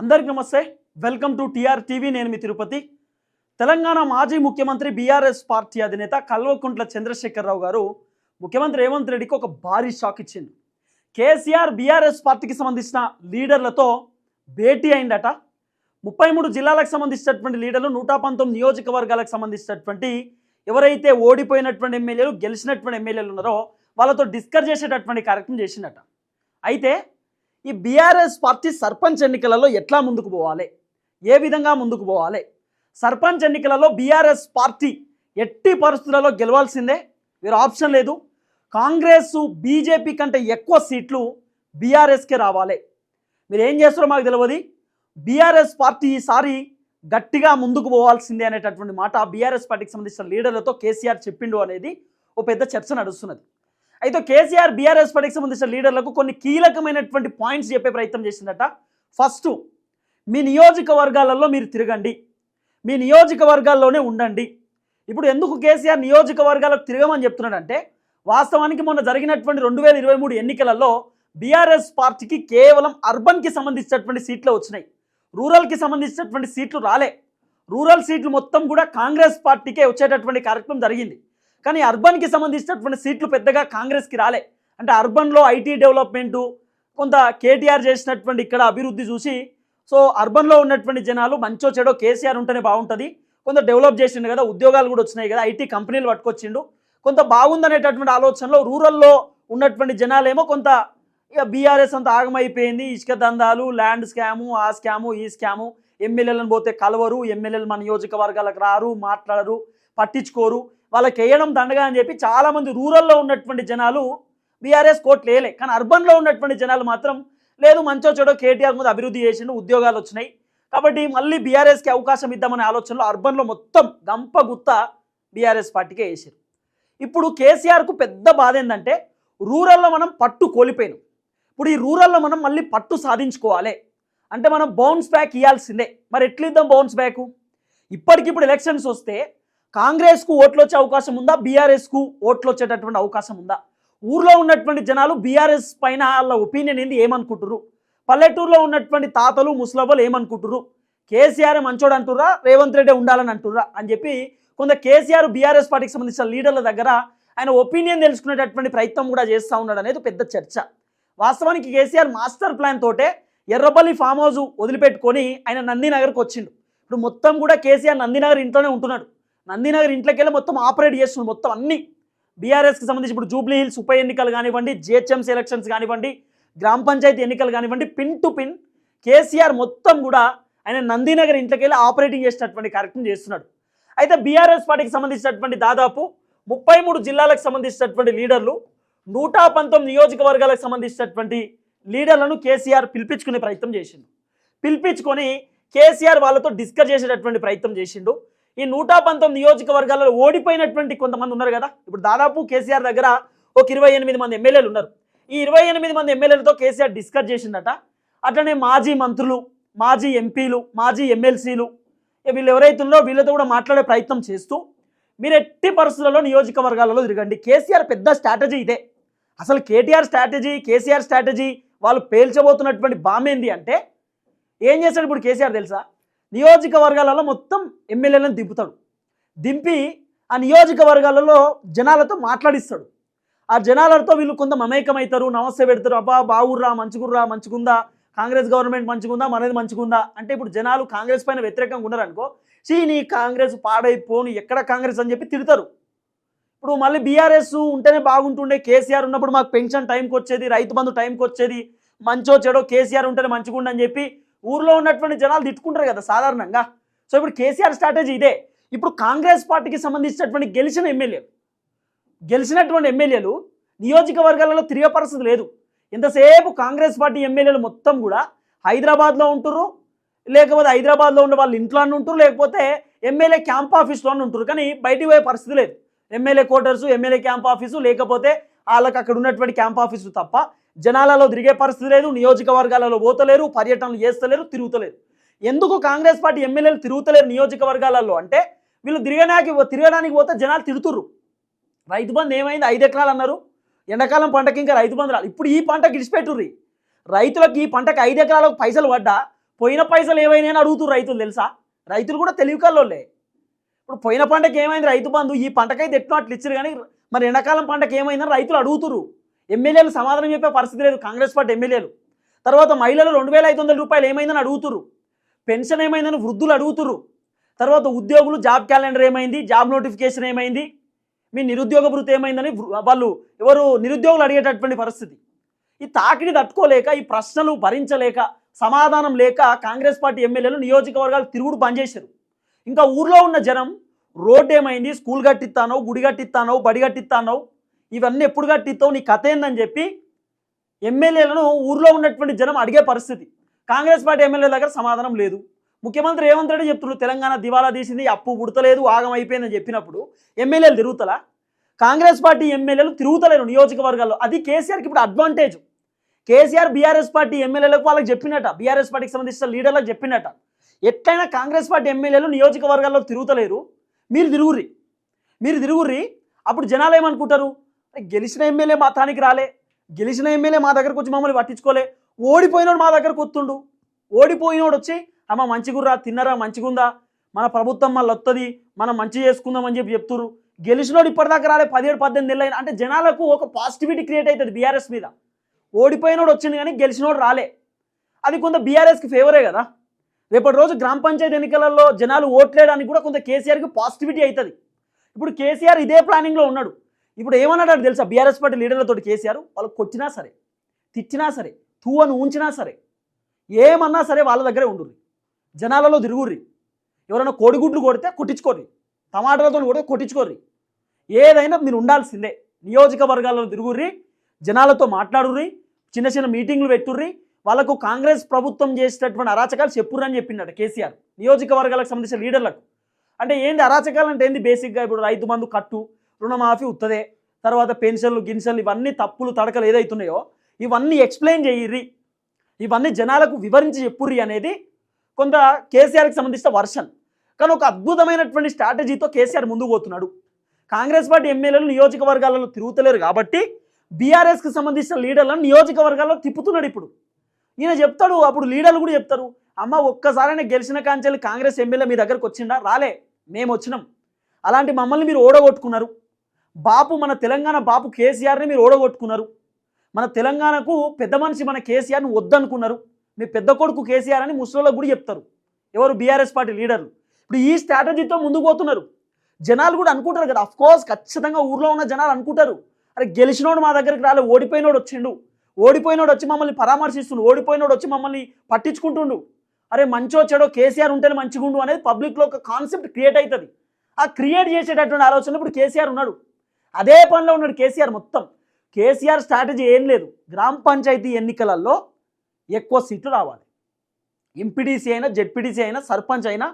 అందరికి నమస్తే. Welcome to TR TV. నేను మీ తిరుపతి. తెలంగాణ మాజీ ముఖ్యమంత్రి బీఆర్ఎస్ పార్టీ అధినేత కల్వకుంట్ల చంద్రశేఖరరావు గారు ముఖ్యమంత్రి రేవంత్ రెడ్డికి ఒక భారీ షాక్ ఇచ్చింది కేసీఆర్ బీఆర్ఎస్ పార్టీకి సంబంధించిన లీడర్లతో భేటీ అయిందట. ముప్పై మూడు జిల్లాలకు సంబంధించినటువంటి లీడర్లు నూట పంతొమ్మిది నియోజకవర్గాలకు సంబంధించినటువంటి ఎవరైతే ఓడిపోయినటువంటి ఎమ్మెల్యేలు గెలిచినటువంటి ఎమ్మెల్యేలు ఉన్నారో వాళ్ళతో డిస్కస్ చేసేటటువంటి కార్యక్రమం చేసిందట. అయితే ఈ బీఆర్ఎస్ పార్టీ సర్పంచ్ ఎన్నికలలో ఎట్లా ముందుకు పోవాలి? ఏ విధంగా ముందుకు పోవాలి? సర్పంచ్ ఎన్నికలలో బీఆర్ఎస్ పార్టీ ఎట్టి పరిస్థితులలో గెలవాల్సిందే? వేరే ఆప్షన్ లేదు. కాంగ్రెస్ బీజేపీ కంటే ఎక్కువ సీట్లు బీఆర్ఎస్కే రావాలి. మీరు ఏం చేస్తారో మాకు తెలియదు బీఆర్ఎస్ పార్టీ ఈసారి గట్టిగా ముందుకు పోవాల్సిందే అనేటటువంటి మాట బీఆర్ఎస్ పార్టీకి సంబంధించిన లీడర్లతో కేసీఆర్ చెప్పిండు అనేది ఓ పెద్ద చర్చ నడుస్తున్నది. అయితే కేసీఆర్ బీఆర్ఎస్ పార్టీకి సంబంధించిన లీడర్లకు కొన్ని కీలకమైనటువంటి పాయింట్స్ చెప్పే ప్రయత్నం చేసిందట. ఫస్ట్ మీ నియోజకవర్గాలలో మీరు తిరగండి. మీ నియోజకవర్గాల్లోనే ఉండండి. ఇప్పుడు ఎందుకు కేసీఆర్ నియోజకవర్గాలకు తిరగమని చెప్తున్నాడంటే వాస్తవానికి మొన్న జరిగినటువంటి రెండు వేల ఇరవై మూడు ఎన్నికలలో బీఆర్ఎస్ పార్టీకి కేవలం అర్బన్కి సంబంధించినటువంటి సీట్లు వచ్చినాయి. రూరల్కి సంబంధించినటువంటి సీట్లు రాలే. రూరల్ సీట్లు మొత్తం కూడా కాంగ్రెస్ పార్టీకే వచ్చేటటువంటి కార్యక్రమం జరిగింది. కానీ అర్బన్కి సంబంధించినటువంటి సీట్లు పెద్దగా కాంగ్రెస్కి రాలే. అంటే అర్బన్లో ఐటీ డెవలప్మెంటు కొంత కేటీఆర్ చేసినటువంటి ఇక్కడ అభివృద్ధి చూసి సో అర్బన్లో ఉన్నటువంటి జనాలు మంచో చెడో కేసీఆర్ ఉంటేనే బాగుంటుంది. కొంత డెవలప్ చేసిండు కదా ఉద్యోగాలు కూడా వచ్చినాయి కదా ఐటీ కంపెనీలు పట్టుకొచ్చిండు. కొంత బాగుందనేటటువంటి ఆలోచనలో రూరల్లో ఉన్నటువంటి జనాలేమో కొంత ఇక బీఆర్ఎస్ అంతా ఆగమైపోయింది. ఇసుక దందాలు ల్యాండ్ స్కాము ఆ స్కాము ఈ స్కాము ఎమ్మెల్యేలను పోతే కలవరు ఎమ్మెల్యేలు మన నియోజకవర్గాలకు రారు మాట్లాడరు పట్టించుకోరు. వాళ్ళకి వేయడం దండగా అని చెప్పి చాలామంది రూరల్లో ఉన్నటువంటి జనాలు బీఆర్ఎస్ కోట్లు వేయలే. కానీ అర్బన్లో ఉన్నటువంటి జనాలు మాత్రం లేదు మంచో చెడో కేటీఆర్ మీద అభివృద్ధి చేసిండు ఉద్యోగాలు వచ్చినాయి. కాబట్టి మళ్ళీ బీఆర్ఎస్కి అవకాశం ఇద్దామనే ఆలోచనలో అర్బన్లో మొత్తం గంప గుత్త బీఆర్ఎస్ పార్టీకే వేసారు ఇప్పుడు కేసీఆర్కు పెద్ద బాధ ఏంటంటే రూరల్లో మనం పట్టు కోల్పోయినాం. ఇప్పుడు ఈ రూరల్లో మనం మళ్ళీ పట్టు సాధించుకోవాలి. అంటే మనం బౌన్స్ బ్యాక్ ఇవ్వాల్సిందే మరి ఎట్లా ఇద్దాం బౌన్స్ బ్యాక్? ఇప్పటికిప్పుడు ఎలక్షన్స్ వస్తే కాంగ్రెస్కు ఓట్లు వచ్చే అవకాశం ఉందా? బీఆర్ఎస్కు ఓట్లు వచ్చేటటువంటి అవకాశం ఉందా? ఊర్లో ఉన్నటువంటి జనాలు బీఆర్ఎస్ పైన వాళ్ళ ఒపీనియన్ ఏంది? ఏమనుకుంటుర్రు? పల్లెటూరులో ఉన్నటువంటి తాతలు ముసలవ్వలు ఏమనుకుంటురు కేసీఆర్ మంచోడు అంటుర్రా? రేవంత్ రెడ్డి ఉండాలని అంటుర్రా? అని చెప్పి కొంత కేసీఆర్ బీఆర్ఎస్ పార్టీకి సంబంధించిన లీడర్ల దగ్గర ఆయన ఒపీనియన్ తెలుసుకునేటటువంటి ప్రయత్నం కూడా చేస్తూ ఉన్నాడు అనేది పెద్ద చర్చ. వాస్తవానికి కేసీఆర్ మాస్టర్ ప్లాన్ తోటే ఎర్రపల్లి ఫామ్ హౌస్ వదిలిపెట్టుకొని ఆయన నందినగర్కి వచ్చిండు. ఇప్పుడు మొత్తం కూడా కేసీఆర్ నందినగర్ ఇంట్లోనే ఉంటున్నాడు. నందినగర్ ఇంట్లోకి వెళ్ళి మొత్తం ఆపరేట్ చేస్తుంది మొత్తం అన్ని. బీఆర్ఎస్కి సంబంధించి ఇప్పుడు జూబ్లీ హిల్స్ ఉప ఎన్నికలు కానివ్వండి జిహెచ్ఎంసీ ఎలక్షన్స్ కానివ్వండి గ్రామ పంచాయతీ ఎన్నికలు కానివ్వండి పిన్ టు పిన్ కేసీఆర్ మొత్తం కూడా ఆయన నందినగర్ ఇంట్లోకి వెళ్ళి ఆపరేటింగ్ చేసినటువంటి కార్యక్రమం చేస్తున్నాడు. అయితే బీఆర్ఎస్ పార్టీకి సంబంధించినటువంటి దాదాపు ముప్పై మూడు జిల్లాలకు సంబంధించినటువంటి లీడర్లు నూట పంతొమ్మిది నియోజకవర్గాలకు సంబంధించినటువంటి లీడర్లను కేసీఆర్ పిలిపించుకునే ప్రయత్నం చేసిండు. పిలిపించుకొని కేసీఆర్ వాళ్ళతో డిస్కస్ చేసేటటువంటి ప్రయత్నం చేసిండు. ఈ నూట పంతొమ్మిది నియోజకవర్గాలలో ఓడిపోయినటువంటి కొంతమంది ఉన్నారు కదా. ఇప్పుడు దాదాపు కేసీఆర్ దగ్గర ఒక ఇరవై ఎనిమిది మంది ఎమ్మెల్యేలు ఉన్నారు. ఈ ఇరవై ఎనిమిది మంది ఎమ్మెల్యేలతో కేసీఆర్ డిస్కస్ చేసిందట. అట్లనే మాజీ మంత్రులు మాజీ ఎంపీలు మాజీ ఎమ్మెల్సీలు వీళ్ళు ఎవరైతే ఉన్నారో వీళ్ళతో కూడా మాట్లాడే ప్రయత్నం చేస్తూ మీరు ఎట్టి పరిస్థితులలో నియోజకవర్గాలలో తిరగండి. కేసీఆర్ పెద్ద స్ట్రాటజీ ఇదే. అసలు కేటీఆర్ స్ట్రాటజీ కేసీఆర్ స్ట్రాటజీ వాళ్ళు పేల్చబోతున్నటువంటి బామేంది అంటే ఏం చేశాడు ఇప్పుడు కేసీఆర్ తెలుసా? నియోజకవర్గాలలో మొత్తం ఎమ్మెల్యేలను దింపుతాడు. దింపి ఆ నియోజకవర్గాలలో జనాలతో మాట్లాడిస్తాడు. ఆ జనాలతో వీళ్ళు కొంత మమేకమవుతారు నమస్తే పెడతారు అబ్బా బాగుర్రా మంచుకుర్రా మంచుకుందా కాంగ్రెస్ గవర్నమెంట్ మంచిగుందా? మనది మంచుకుందా అంటే ఇప్పుడు జనాలు కాంగ్రెస్ పైన వ్యతిరేకంగా ఉన్నారనుకో అనుకో నీ కాంగ్రెస్ పాడైపోను ఎక్కడ కాంగ్రెస్ అని చెప్పి తిడతారు. ఇప్పుడు మళ్ళీ బీఆర్ఎస్ ఉంటేనే బాగుంటుండే కేసీఆర్ ఉన్నప్పుడు మాకు పెన్షన్ టైంకి వచ్చేది రైతు బంధు టైంకి వచ్చేది మంచో చెడో కేసీఆర్ ఉంటేనే మంచిగుండని చెప్పి ఊర్లో ఉన్నటువంటి జనాలు తిట్టుకుంటారు కదా సాధారణంగా. సో ఇప్పుడు కేసీఆర్ స్ట్రాటజీ ఇదే. ఇప్పుడు కాంగ్రెస్ పార్టీకి సంబంధించినటువంటి గెలిచిన ఎమ్మెల్యేలు. గెలిచినటువంటి ఎమ్మెల్యేలు నియోజకవర్గాలలో తిరిగే పరిస్థితి లేదు. ఎంతసేపు కాంగ్రెస్ పార్టీ ఎమ్మెల్యేలు మొత్తం కూడా హైదరాబాద్లో ఉంటుర్రు లేకపోతే హైదరాబాద్లో ఉన్న వాళ్ళు ఇంట్లో ఉంటారు లేకపోతే ఎమ్మెల్యే క్యాంప్ ఆఫీస్లో ఉంటారు కానీ బయటికి పోయే పరిస్థితి లేదు. MLA quarters MLA camp office లేకపోతే వాళ్ళకి అక్కడ ఉన్నటువంటి క్యాంప్ ఆఫీసు తప్ప జనాలలో తిరిగే పరిస్థితి లేదు నియోజకవర్గాలలో పోతలేరు పర్యటనలు చేస్తలేరు తిరుగుతలేరు. ఎందుకు కాంగ్రెస్ పార్టీ ఎమ్మెల్యేలు తిరుగుతలేరు నియోజకవర్గాలలో అంటే వీళ్ళు తిరగడానికి తిరగడానికి పోతే జనాలు తిడుతుర్రు. రైతు బంధు ఏమైంది? ఐదు ఎకరాలు అన్నారు. ఎండాకాలం పంటకి ఇంకా రైతు బంధు రాలి. ఇప్పుడు ఈ పంట గిడిచిపెట్టుర్రి. రైతులకు ఈ పంటకి ఐదు ఎకరాలకు పైసలు పడ్డా? పోయిన పైసలు ఏమైనా అని రైతులు తెలుసా? రైతులు కూడా తెలివి కల్లోలే ఇప్పుడు పోయిన పంటకి ఏమైంది రైతు బంధు? ఈ పంటకైతే ఎట్లా అట్లా ఇచ్చారు కానీ మరి ఎండాకాలం పంటకి ఏమైందని రైతులు అడుగుతురు ఎమ్మెల్యేలు సమాధానం చెప్పే పరిస్థితి లేదు. కాంగ్రెస్ పార్టీ ఎమ్మెల్యేలు. తర్వాత మహిళలు రెండు వేల ఐదు వందల రూపాయలు ఏమైందని అడుగుతురు పెన్షన్ ఏమైందని వృద్ధులు అడుగుతురు తర్వాత ఉద్యోగులు జాబ్ క్యాలెండర్ ఏమైంది? జాబ్ నోటిఫికేషన్ ఏమైంది? మీ నిరుద్యోగ భృతి ఏమైందని వృ- వాళ్ళు ఎవరు నిరుద్యోగులు అడిగేటటువంటి పరిస్థితి. ఈ తాకిడి తట్టుకోలేక ఈ ప్రశ్నలు భరించలేక సమాధానం లేక కాంగ్రెస్ పార్టీ ఎమ్మెల్యేలు నియోజకవర్గాలు తిరుగుడు బంద్ చేశారు. ఇంకా ఊర్లో ఉన్న జనం రోడ్డు ఏమైంది? స్కూల్ కట్టిస్తానో గుడి కట్టిస్తానో బడి కట్టిస్తానో ఇవన్నీ ఎప్పుడు కట్టిస్తావు? నీ కథ ఏందని చెప్పి ఎమ్మెల్యేలను ఊర్లో ఉన్నటువంటి జనం అడిగే పరిస్థితి. కాంగ్రెస్ పార్టీ ఎమ్మెల్యే దగ్గర సమాధానం లేదు. ముఖ్యమంత్రి రేవంత్ రెడ్డి చెప్తున్నారు తెలంగాణ దివాలా తీసింది అప్పు పుడతలేదు ఆగం అయిపోయిందని చెప్పినప్పుడు ఎమ్మెల్యేలు తిరుగుతలా? కాంగ్రెస్ పార్టీ ఎమ్మెల్యేలు తిరుగుతలేరు నియోజకవర్గాల్లో. అది కేసీఆర్కి ఇప్పుడు అడ్వాంటేజ్ కేసీఆర్ బీఆర్ఎస్ పార్టీ ఎమ్మెల్యేలకు వాళ్ళకి చెప్పినట బీఆర్ఎస్ పార్టీకి సంబంధించిన లీడర్లకు చెప్పినట ఎట్లయినా కాంగ్రెస్ పార్టీ ఎమ్మెల్యేలు నియోజకవర్గాల్లో తిరుగుతలేరు. మీరు తిరుగుర్రి. మీరు తిరుగుర్రి. అప్పుడు జనాలు ఏమనుకుంటారు? గెలిచిన ఎమ్మెల్యే మా తానికి రాలే. గెలిచిన ఎమ్మెల్యే మా దగ్గరకు వచ్చి మమ్మల్ని పట్టించుకోలే. ఓడిపోయినోడు మా దగ్గరకు వస్తుండు. ఓడిపోయినోడు వచ్చి అమ్మ మంచిగుర్రా తిన్నరా మంచిగుందా? మన ప్రభుత్వం మళ్ళీ వస్తుంది మనం మంచి చేసుకుందాం అని చెప్పి చెప్తున్నారు గెలిచినోడు ఇప్పటిదాకా రాలే పదిహేడు పద్దెనిమిది నెలలు అయినా అంటే జనాలకు ఒక పాజిటివిటీ క్రియేట్ అవుతుంది బీఆర్ఎస్ మీద. ఓడిపోయినోడు వచ్చింది కానీ గెలిచినోడు రాలే. అది కొంత బీఆర్ఎస్కి ఫేవరే కదా. రేపటి రోజు గ్రామ పంచాయతీ ఎన్నికలలో జనాలు ఓట్లేయడానికి కూడా కొంత కేసీఆర్కి పాజిటివిటీ అవుతుంది. ఇప్పుడు కేసీఆర్ ఇదే ప్లానింగ్లో ఉన్నాడు. ఇప్పుడు ఏమన్నాడు తెలుసా? బీఆర్ఎస్ పార్టీ లీడర్లతో కేసీఆర్ వాళ్ళు కొట్టినా సరే తిట్టినా సరే తూ ఉంచినా సరే ఏమన్నా సరే వాళ్ళ దగ్గరే ఉండుర్రి. జనాలలో తిరుగుర్రి. ఎవరైనా కోడిగుడ్లు కొడితే కొట్టించుకోర్రి. టమాటాలతో కొడితే కొట్టించుకోర్రి. ఏదైనా మీరు ఉండాల్సిందే. నియోజకవర్గాల్లో తిరుగుర్రి జనాలతో మాట్లాడుర్రి చిన్న చిన్న మీటింగ్లు పెట్టుర్రి. వాళ్ళకు కాంగ్రెస్ ప్రభుత్వం చేసినటువంటి అరాచకాలు చెప్పుర్రని చెప్పిండట కేసీఆర్. నియోజకవర్గాలకు సంబంధించిన లీడర్లకు. అంటే ఏంది అరాచకాలు అంటే ఏంది? బేసిక్గా ఇప్పుడు రైతు బంధు కట్టు రుణమాఫీ ఉత్తదే. తర్వాత పెన్షన్లు గిన్షన్లు ఇవన్నీ తప్పులు తడకలు ఏదైతున్నాయో ఇవన్నీ ఎక్స్ప్లెయిన్ చేయిర్రి. ఇవన్నీ జనాలకు వివరించి చెప్పుర్రి అనేది కొంత కేసీఆర్కి సంబంధించిన వర్షన్. కానీ ఒక అద్భుతమైనటువంటి స్ట్రాటజీతో కేసీఆర్ ముందుకు పోతున్నాడు. కాంగ్రెస్ పార్టీ ఎమ్మెల్యేలు నియోజకవర్గాలలో తిరుగుతలేరు కాబట్టి బీఆర్ఎస్కి సంబంధించిన లీడర్లను నియోజకవర్గాల్లో తిప్పుతున్నాడు ఇప్పుడు. ఈయన చెప్తాడు అప్పుడు లీడర్లు కూడా చెప్తారు అమ్మ ఒక్కసారైనా గెలిచిన కాంచెల్లి కాంగ్రెస్ ఎమ్మెల్యే మీ దగ్గరకు వచ్చిండా? రాలే మేము వచ్చినాం అలాంటి మమ్మల్ని మీరు ఓడగొట్టుకున్నారు. బాపు మన తెలంగాణ బాపు కేసీఆర్ని మీరు ఓడగొట్టుకున్నారు. మన తెలంగాణకు పెద్ద మనిషి మన కేసీఆర్ని వద్దనుకున్నారు. మీ పెద్ద కొడుకు కేసీఆర్ అని ముస్లింలకు కూడా చెప్తారు. ఎవరు బీఆర్ఎస్ పార్టీ లీడర్లు. ఇప్పుడు ఈ స్ట్రాటజీతో ముందుకు పోతున్నారు. జనాలు కూడా అనుకుంటారు కదా కోర్స్ ఖచ్చితంగా ఊర్లో ఉన్న జనాలు అనుకుంటారు. అరే గెలిచినోడు మా దగ్గరికి రాలే ఓడిపోయినోడు వచ్చిండు. ఓడిపోయినోడు వచ్చి మమ్మల్ని పరామర్శిస్తుండు ఓడిపోయినోడు వచ్చి మమ్మల్ని పట్టించుకుంటుండు. అరే మంచో చెడో కేసీఆర్ ఉంటేనే మంచిగుండు అనేది పబ్లిక్లో ఒక కాన్సెప్ట్ క్రియేట్ అవుతుంది. ఆ క్రియేట్ చేసేటటువంటి ఆలోచన ఇప్పుడు కేసీఆర్ ఉన్నాడు. అదే పనిలో ఉన్నాడు కేసీఆర్ మొత్తం. కేసీఆర్ స్ట్రాటజీ ఏం లేదు. గ్రామ పంచాయతీ ఎన్నికలలో ఎక్కువ సీట్లు రావాలి. ఎంపీడీసీ అయినా జెడ్పీడీసీ అయినా సర్పంచ్ అయినా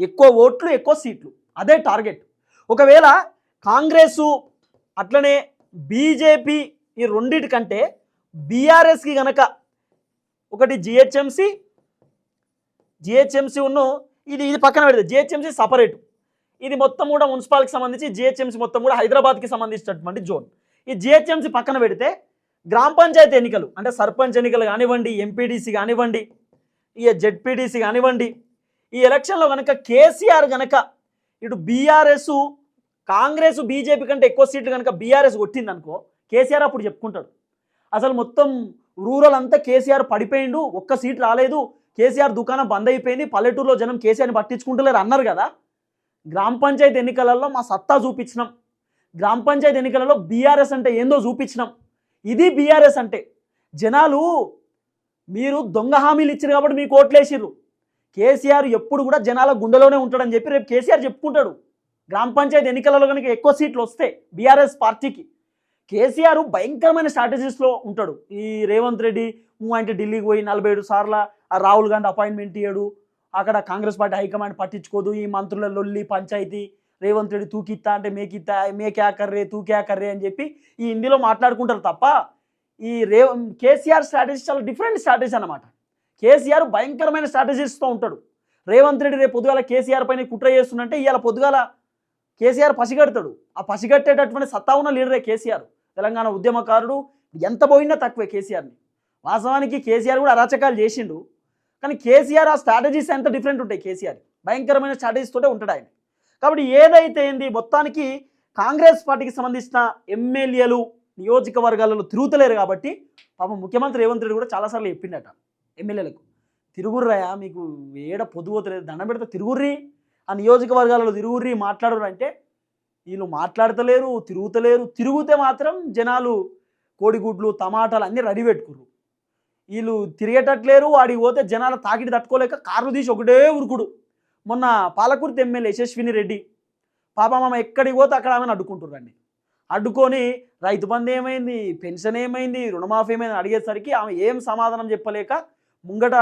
ఎక్కువ ఓట్లు ఎక్కువ సీట్లు. అదే టార్గెట్. ఒకవేళ కాంగ్రెసు అట్లనే బీజేపీ ఈ రెండిటి కంటే బీఆర్ఎస్కి గనక ఒకటి జిహెచ్ఎంసి జిహెచ్ఎంసి ఉన్ను ఇది ఇది పక్కన పెడితే జిహెచ్ఎంసి సపరేటు. ఇది మొత్తం కూడా మున్సిపాల్కి సంబంధించి జిహెచ్ఎంసీ మొత్తం కూడా హైదరాబాద్కి సంబంధించినటువంటి జోన్. ఈ జిహెచ్ఎంసీ పక్కన పెడితే గ్రామ పంచాయతీ ఎన్నికలు అంటే సర్పంచ్ ఎన్నికలు కానివ్వండి ఎంపీడీసీ కానివ్వండి ఈ జెడ్పీటీసీ కానివ్వండి ఈ ఎలక్షన్లో కనుక కేసీఆర్ కనుక ఇటు బీఆర్ఎస్ కాంగ్రెస్ బీజేపీ కంటే ఎక్కువ సీట్లు కనుక బీఆర్ఎస్ కొట్టిందనుకో కేసీఆర్ అప్పుడు చెప్పుకుంటాడు. అసలు మొత్తం రూరల్ అంతా కేసీఆర్ పడిపోయిండు ఒక్క సీట్ రాలేదు కేసీఆర్ దుకాణం బంద్ అయిపోయింది పల్లెటూరులో జనం కేసీఆర్ని పట్టించుకుంటలేరు అన్నారు కదా. గ్రామ పంచాయతీ ఎన్నికలలో మా సత్తా చూపించినాం. గ్రామ పంచాయతీ ఎన్నికలలో బీఆర్ఎస్ అంటే ఏందో చూపించినాం. ఇది బీఆర్ఎస్ అంటే. జనాలు మీరు దొంగ హామీలు ఇచ్చారు కాబట్టి మీకు ఓట్లేసిర్రు కేసీఆర్ ఎప్పుడు కూడా జనాల గుండెలోనే ఉంటాడని చెప్పి రేపు కేసీఆర్ చెప్పుకుంటాడు. గ్రామ పంచాయతీ ఎన్నికలలో కనుక ఎక్కువ సీట్లు వస్తే బీఆర్ఎస్ పార్టీకి. కేసీఆర్ భయంకరమైన స్ట్రాటజీస్లో ఉంటాడు. ఈ రేవంత్ రెడ్డి అంటే ఢిల్లీకి పోయి నలభై ఏడు సార్ల ఆ రాహుల్ గాంధీ అపాయింట్మెంట్ ఇయ్యాడు. అక్కడ కాంగ్రెస్ పార్టీ హైకమాండ్ పట్టించుకోదు. ఈ మంత్రుల లొల్లి పంచాయతీ రేవంత్ రెడ్డి తూకిత్తా అంటే మేకిత్తా మేకే తూకేకర్రే అని చెప్పి ఈ హిందీలో మాట్లాడుకుంటారు తప్ప ఈ రే కేసీఆర్ స్ట్రాటజీ చాలా డిఫరెంట్ స్ట్రాటజీ అన్నమాట. కేసీఆర్ భయంకరమైన స్ట్రాటజీస్తో ఉంటాడు. రేవంత్ రెడ్డి రేపు పొద్దుగాల కేసీఆర్ పైన కుట్ర చేస్తుందంటే ఇవాళ పొద్దుగాల కేసీఆర్ పసిగడతాడు. ఆ పసిగట్టేటటువంటి సత్తా ఉన్న లీడరే కేసీఆర్. తెలంగాణ ఉద్యమకారుడు ఎంత పోయినా తక్కువే కేసీఆర్ని. వాస్తవానికి కేసీఆర్ కూడా అరాచకాలు చేసిండు. కానీ కేసీఆర్ ఆ స్ట్రాటజీస్ ఎంత డిఫరెంట్ ఉంటాయి కేసీఆర్? భయంకరమైన స్ట్రాటజీస్ తోటే ఉంటాడు ఆయన. కాబట్టి ఏదైతే ఏంది మొత్తానికి కాంగ్రెస్ పార్టీకి సంబంధించిన ఎమ్మెల్యేలు నియోజకవర్గాలలో తిరుగుతలేరు కాబట్టి పాపం ముఖ్యమంత్రి రేవంత్ రెడ్డి కూడా చాలాసార్లు చెప్పిండట ఎమ్మెల్యేలకు తిరుగుర్రాయా మీకు ఏడ పొదుగుతలేదు దండం పెడితే తిరుగుర్రి ఆ నియోజకవర్గాలలో తిరుగుర్రి మాట్లాడరు అంటే వీళ్ళు మాట్లాడతలేరు తిరుగుతలేరు తిరుగుతే మాత్రం జనాలు కోడిగుడ్లు టమాటాలు అన్నీ రెడీ పెట్టుకుర్రు. వీళ్ళు తిరిగేటట్లేరు వాడికి పోతే జనాల తాకిడి తట్టుకోలేక కార్లు తీసి ఒకటే ఉరుకుడు. మొన్న పాలకుర్తి ఎమ్మెల్యే యశస్విని రెడ్డి పాపమ్మ ఎక్కడికి పోతే అక్కడ ఆమెను అడ్డుకుంటుర్రండి అడ్డుకొని రైతు బంధు ఏమైంది? పెన్షన్ ఏమైంది? రుణమాఫీ ఏమైంది? అడిగేసరికి ఆమె ఏం సమాధానం చెప్పలేక ముంగట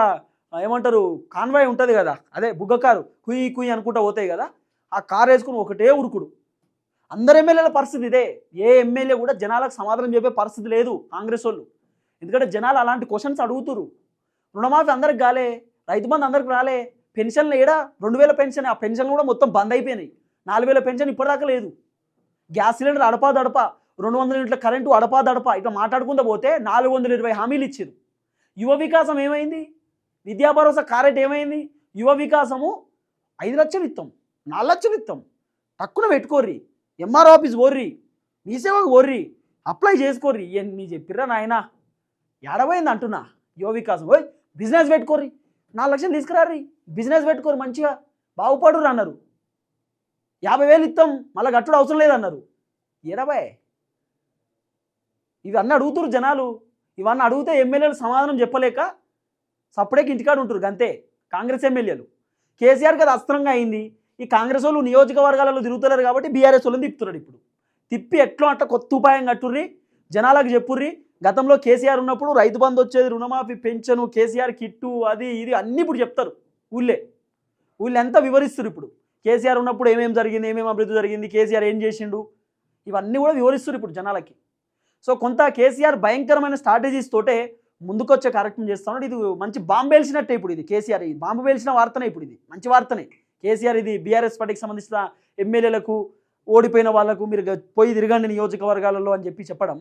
ఏమంటారు కాన్వాయ్ ఉంటుంది కదా అదే బుగ్గ కారు కుయ్యి కుయ్యి అనుకుంటా పోతాయి కదా ఆ కారు వేసుకుని ఒకటే ఉరుకుడు. అందరు ఎమ్మెల్యేల పరిస్థితి ఇదే. ఏ ఎమ్మెల్యే కూడా జనాలకు సమాధానం చెప్పే పరిస్థితి లేదు కాంగ్రెస్ వాళ్ళు. ఎందుకంటే జనాలు అలాంటి క్వశ్చన్స్ అడుగుతురు రుణమాఫీ అందరికి కాలే రైతు బంధు అందరికి రాలే పెన్షన్లు ఏడా? రెండు వేల పెన్షన్ ఆ పెన్షన్లు కూడా మొత్తం బంద్ అయిపోయినాయి. నాలుగు వేల పెన్షన్ ఇప్పటిదాకా లేదు. గ్యాస్ సిలిండర్ అడపా దడప రెండు వందల యూనిట్ల కరెంటు అడపా దడప ఇట్లా మాట్లాడుకుంటూ పోతే నాలుగు వందల ఇరవై హామీలు ఇచ్చారు యువ వికాసం ఏమైంది? విద్యా భరోసా కారెట్ ఏమైంది? యువ వికాసము ఐదు లక్షలు ఇస్తాం నాలుగు లక్షలు ఇస్తాం తక్కువ పెట్టుకోర్రి ఎంఆర్ ఆఫీస్ ఓర్రి మీ సేవకు ఓర్రి అప్లై చేసుకోర్రి. ఇవన్నీ చెప్పిర్రా నాయనా? ఏడబోయింది అంటున్నా. యువ వికాసం ఓయ్ బిజినెస్ పెట్టుకోర్రి. నాలుగు లక్షలు తీసుకురారి బిజినెస్ పెట్టుకోరు మంచిగా. బాగుపడురు అన్నారు. యాభై వేలు ఇస్తాం మళ్ళీ కట్టుడు అవసరం లేదన్నారు. ఎడబాయ్ ఇవన్నీ అడుగుతురు జనాలు. ఇవన్నీ అడిగితే ఎమ్మెల్యేలు సమాధానం చెప్పలేక సప్పుడేకి ఇంటికాడ ఉంటారు అంతే కాంగ్రెస్ ఎమ్మెల్యేలు. కేసీఆర్ కదా అస్త్రంగా అయింది. ఈ కాంగ్రెస్ వాళ్ళు నియోజకవర్గాలలో తిరుగుతున్నారు కాబట్టి బీఆర్ఎస్ వాళ్ళని తిప్పుతున్నారు ఇప్పుడు. తిప్పి ఎట్లా అట్లా కొత్త ఉపాయం కట్టుర్రి? జనాలకు చెప్పుర్రి? గతంలో కేసీఆర్ ఉన్నప్పుడు రైతు బంధు వచ్చేది రుణమాఫీ పెంచను కేసీఆర్ కిట్టు అది ఇది అన్నీ ఇప్పుడు చెప్తారు. ఊళ్ళే. ఊళ్ళో ఎంత వివరిస్తారు ఇప్పుడు. కేసీఆర్ ఉన్నప్పుడు ఏమేమి జరిగింది ఏమేమి అభివృద్ధి జరిగింది కేసీఆర్ ఏం చేసిండు? ఇవన్నీ కూడా వివరిస్తారు ఇప్పుడు జనాలకి. సో కొంత కేసీఆర్ భయంకరమైన స్ట్రాటజీస్ తోటే ముందుకొచ్చే కార్యక్రమం చేస్తా ఇది మంచి బాంబు వేల్చినట్టే ఇప్పుడు ఇది కేసీఆర్. ఇది బాంబు వేల్చిన వార్తనే ఇప్పుడు ఇది. మంచి వార్తనే. కేసీఆర్ ఇది బీఆర్ఎస్ పార్టీకి సంబంధించిన ఎమ్మెల్యేలకు ఓడిపోయిన వాళ్ళకు మీరు పోయి తిరగండి నియోజకవర్గాలలో అని చెప్పి చెప్పడం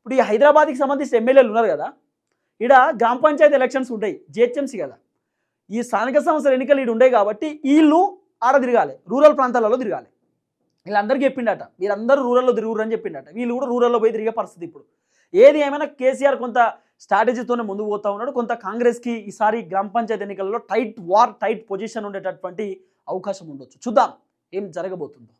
ఇప్పుడు ఈ హైదరాబాద్కి సంబంధించిన ఎమ్మెల్యేలు ఉన్నారు కదా ఈడ గ్రామ పంచాయతీ ఎలక్షన్స్ ఉంటాయి జిహెచ్ఎంసీ కదా. ఈ స్థానిక సంస్థల ఎన్నికలు ఈడు ఉంటాయి కాబట్టి వీళ్ళు ఆడ తిరగాలి రూరల్ ప్రాంతాలలో తిరగాలి. వీళ్ళందరికీ చెప్పిండట వీరందరూ రూరల్లో తిరుగురు అని చెప్పిండట. వీళ్ళు కూడా రూరల్లో పోయి తిరిగే పరిస్థితి ఇప్పుడు. ఏది ఏమైనా కేసీఆర్ కొంత స్ట్రాటజీతోనే ముందుకు పోతా ఉన్నాడు కొంత కాంగ్రెస్కి ఈసారి గ్రామ పంచాయతీ ఎన్నికలలో టైట్ వార్ టైట్ పొజిషన్ ఉండేటటువంటి అవకాశం ఉండొచ్చు. చూద్దాం ఏం జరగబోతుందో.